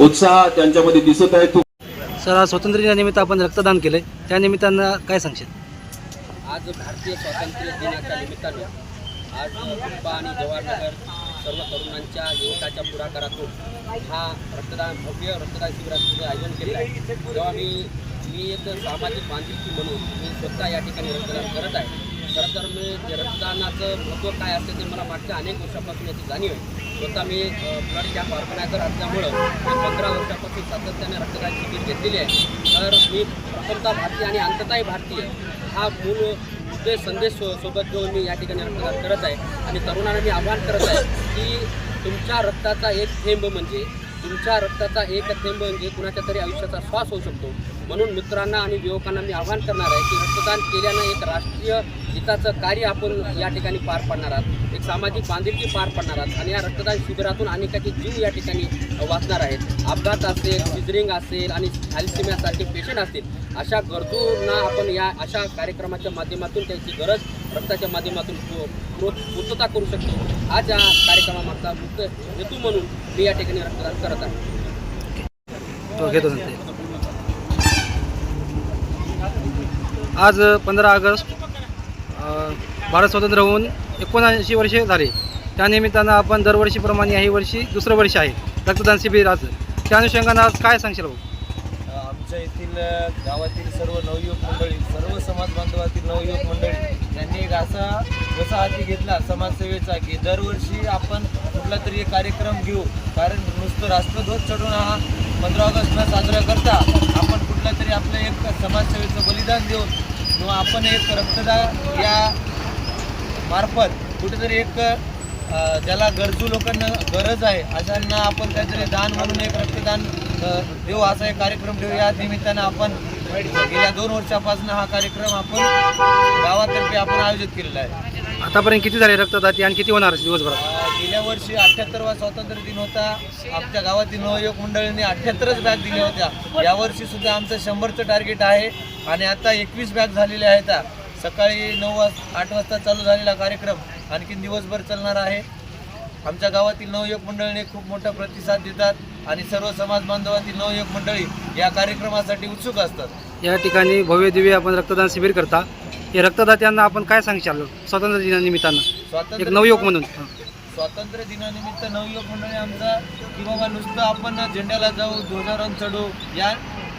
उत्साह त्यांच्यामध्ये दिसत आहे. तो सर आज स्वातंत्र्य दिनानिमित्त आपण रक्तदान केलं त्या निमित्तानं काय सांगशील? आज भारतीय स्वातंत्र्य दिनाच्या निमित्तानं आज कुप्पा आणि जवाहरनगर सर्व तरुणांच्या युवकाच्या पुढाकारातून हा रक्तदान भव्य रक्तदान शिबिराचं आयोजन केलं आहे. जेव्हा मी मी एक सामाजिक बांधिलकी म्हणून मी स्वतः या ठिकाणी रक्तदान करत आहे खरं तर मी रक्तदानाचं महत्त्व काय असते ते मला मागच्या अनेक वर्षापासून याची जाणीव आहे. स्वतः मी ब्लड कॅम्प ऑर्गनायझर असल्यामुळं मी पंधरा वर्षापासून सातत्याने रक्तदान शिबिर घेतलेली आहे. तर मी प्रथमतः भारतीय आणि अंततःही भारतीय हा मूळ उद्देश संदेश सोबत घेऊन मी या ठिकाणी रक्तदान करत आहे. आणि तरुणांना मी आवाहन करत आहे की तुमच्या रक्ताचा एक थेंब म्हणजे तुमच्या रक्ताचा एक थेंब म्हणजे कुणाच्या तरी आयुष्याचा श्वास होऊ शकतो. म्हणून मित्रांना आणि युवकांना मी आवाहन करणार आहे की रक्तदान केल्यानं एक राष्ट्रीय हिताचं कार्य आपण या ठिकाणी पार पाडणार आहात. एक सामाजिक बांधिलकी पार पाडणार आहात. आणि या रक्तदान शिबिरातून अनेकाचे जीव या ठिकाणी वाचणार आहेत. अपघात असेल सिजरिंग असेल आणि थॅलिसिमियासारखे पेशंट असतील अशा गरजूंना आपण या अशा कार्यक्रमाच्या माध्यमातून त्यांची गरज रक्ताच्या माध्यमातून पूर्तता करू शकतो. आज या कार्यक्रमामागचा मुख्य हेतू म्हणून मी या ठिकाणी रक्तदान करत आहे. घेतो आज पंधरा ऑगस्ट भारत स्वतंत्र होऊन एकोणऐंशी वर्षे झाले. त्यानिमित्तानं आपण दरवर्षीप्रमाणे याही वर्षी दुसरं वर्ष आहे. रक्तदान शिबिराचं त्या अनुषंगानं आज काय सांगशील भाऊ? आमच्या येथील गावातील सर्व नवयुवक मंडळी सर्व समाज बांधवातील नवयुवक मंडळी त्यांनी एक असा जसा हाती घेतला समाजसेवेचा की दरवर्षी आपण कुठला तरी एक कार्यक्रम घेऊ. कारण नुसतं राष्ट्रध्वज चढून हा पंधरा ऑगस्ट न साजरा करता आपण कुठला तरी आपलं एक समाजसेवेचं बलिदान देऊन किंवा आपण एक रक्तदान या मार्फत कुठेतरी एक ज्याला गरजू लोकांना गरज आहे अशांना आपण काहीतरी दान म्हणून एक रक्तदान देऊ असा एक कार्यक्रम ठेवू या निमित्तानं आपण गेल्या दोन वर्षापासून हा कार्यक्रम आपण गावातर्फे आपण आयोजित केलेला आहे. आतापर्यंत किती झाले रक्तदाती आणि किती होणार दिवसभरात? अ, गेल्या वर्षी अठ्ठ्याहत्तरवा स्वातंत्र्य दिन होता. आमच्या गावातील नवयुवक मंडळींनी अठ्ठ्याहत्तरच बॅग दिल्या होत्या. यावर्षी सुद्धा आमचं शंभरचं टार्गेट आहे आणि आता एकवीस बॅग झालेल्या आहेत. सकाळी नऊ वाज आठ वाजता चालू झालेला कार्यक्रम आणखीन दिवसभर चालणार आहे. आमच्या गावातील नवयुवक मंडळीने खूप मोठा प्रतिसाद देतात आणि सर्व समाज बांधवातील नवयुवक मंडळी या कार्यक्रमासाठी उत्सुक असतात. या ठिकाणी भव्य दिव्य आपण रक्तदान शिबिर करता. हे रक्तदात्यांना आपण काय सांगशाल स्वातंत्र्य दिनानिमित्तानं. स्वातंत्र्य नवयुवक म्हणून. स्वातंत्र्य दिनानिमित्त नवयुवक मंडळी आमचा की बाबा नुसतं आपण झेंड्याला जाऊ ध्वजारोहण चढू या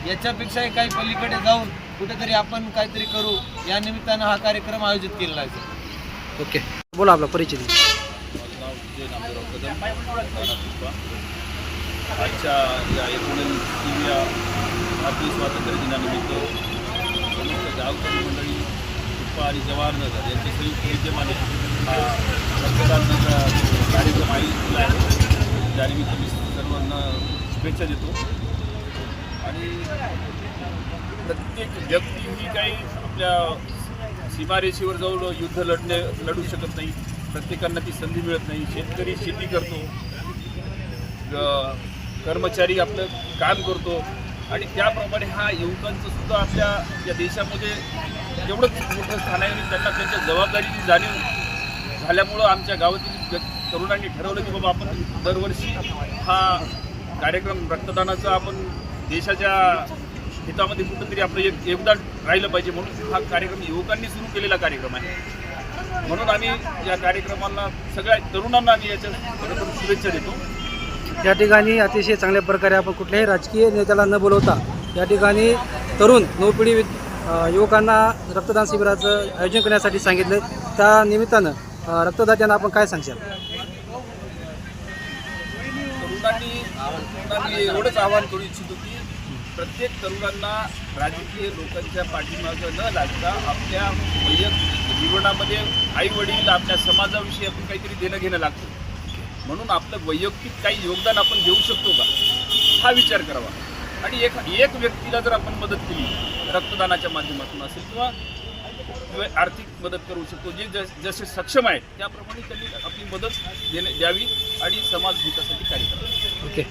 याच्यापेक्षाही काही पलीकडे जाऊन कुठेतरी आपण काहीतरी करू या निमित्तानं हा कार्यक्रम आयोजित केलेला आहे सर. ओके बोला आपला परिचय द्या. माझं नाव विजय नामदेवराव कदम राणा पुष्पा आजच्या या भारतीय स्वातंत्र्य दिनानिमित्त समस्त गावकरी मंडळी पुष्पा आणि जवाहरनगर यांच्या संयुक्त विद्यमाने हा रक्तदानाचा कार्यक्रम आयोजित केला आहे त्यानिमित्त मी सर्वांना शुभेच्छा देतो आणि प्रत्येक व्यक्ती ही काही आपल्या सीमारेषेवर जाऊन युद्ध लढणे लढू शकत नाही. प्रत्येकांना ती संधी मिळत नाही. शेतकरी शेती करतो. कर्मचारी आपलं काम करतो. आणि त्याप्रमाणे हा युवकांचं सुद्धा आपल्या या देशामध्ये एवढंच मोठं स्थान आहे आणि त्यांना त्यांच्या जबाबदारीची जाणीव झाल्यामुळं आमच्या गावातील तरुणांनी ठरवलं की बाबा आपण दरवर्षी हा कार्यक्रम रक्तदानाचा आपण देशाच्या हितामध्ये कुठंतरी आपलं एक योगदान राहिलं पाहिजे म्हणून हा कार्यक्रम युवकांनी सुरू केलेला कार्यक्रम आहे. म्हणून आम्ही या कार्यक्रमाला सगळ्या तरुणांना आम्ही याच्या शुभेच्छा देतो. या ठिकाणी अतिशय चांगल्या प्रकारे आपण कुठल्याही राजकीय नेत्याला न बोलवता या ठिकाणी तरुण नवपिढी युवकांना रक्तदान शिबिराचं आयोजन करण्यासाठी सांगितलं. त्या निमित्तानं रक्तदात्यांना आपण काय सांगशाल? तरुणांनी तरुणांनी एवढंच आवाहन करू इच्छितो की प्रत्येक तरुणांना राजकीय लोकांच्या पाठीमागं न लागता आपल्या वैयक्तिक जीवनामध्ये आई वडील आपल्या समाजाविषयी आपण काहीतरी देणं घेणं लागतं. म्हणून आपलं वैयक्तिक काही योगदान आपण देऊ शकतो का? हा विचार करावा. आणि एक एक व्यक्तीला जर आपण मदत केली रक्तदानाच्या माध्यमातून असेल किंवा आर्थिक मदत करू शकतो जे जस- जसे सक्षम आहेत त्याप्रमाणे त्यांनी आपली मदत देणे द्यावी आणि समाज विकासासाठी कार्य करावे. ओके.